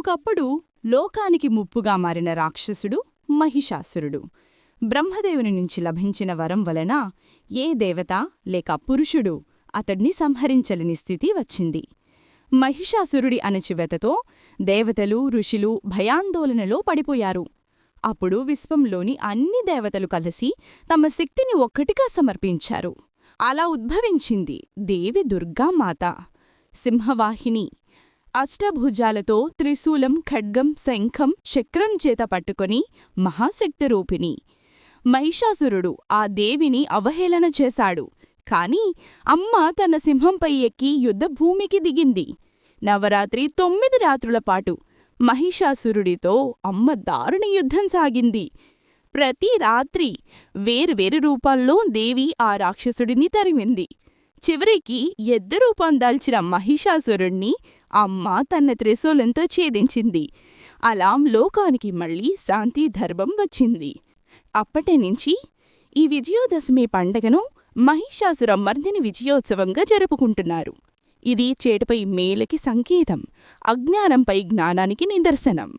ఒకప్పుడు లోకానికి ముప్పుగా మారిన రాక్షసుడు మహిషాసురుడు. బ్రహ్మదేవుని నుంచి లభించిన వరం వలన ఏ దేవత లేక పురుషుడు అతడ్ని సంహరించలేని స్థితి వచ్చింది. మహిషాసురుడి అణచివెతతో దేవతలు ఋషులు భయాందోళనలో పడిపోయారు. అప్పుడు విశ్వంలోని అన్ని దేవతలు కలిసి తమ శక్తిని ఒక్కటిగా సమర్పించారు. అలా ఉద్భవించింది దేవి దుర్గామాత. సింహవాహిని అష్టభుజాలతో త్రిశూలం ఖడ్గం శంఖం చక్రం చేత పట్టుకొని మహాశక్తి రూపిణి. మహిషాసురుడు ఆ దేవిని అవహేళన చేశాడు. కాని అమ్మ తన సింహంపై ఎక్కి యుద్ధభూమికి దిగింది. నవరాత్రి తొమ్మిది రాత్రుల పాటు మహిషాసురుడితో అమ్మ దారుణ యుద్ధం సాగింది. ప్రతి రాత్రి వేరువేరు రూపాల్లో దేవి ఆ రాక్షసుడిని తరిమింది. చివరికి ఎద్దు రూపం దాల్చిన మహిషాసురుణ్ణి అమ్మ తన త్రిశూలంతో ఛేదించింది. అలా లోకానికి మళ్ళీ శాంతి ధర్మం వచ్చింది. అప్పటినుంచి ఈ విజయోదశమి పండగను మహిషాసుర మర్దిని విజయోత్సవంగా జరుపుకుంటున్నారు. ఇది చేటుపై మేలకి సంకేతం అజ్ఞానంపై జ్ఞానానికి నిదర్శనం.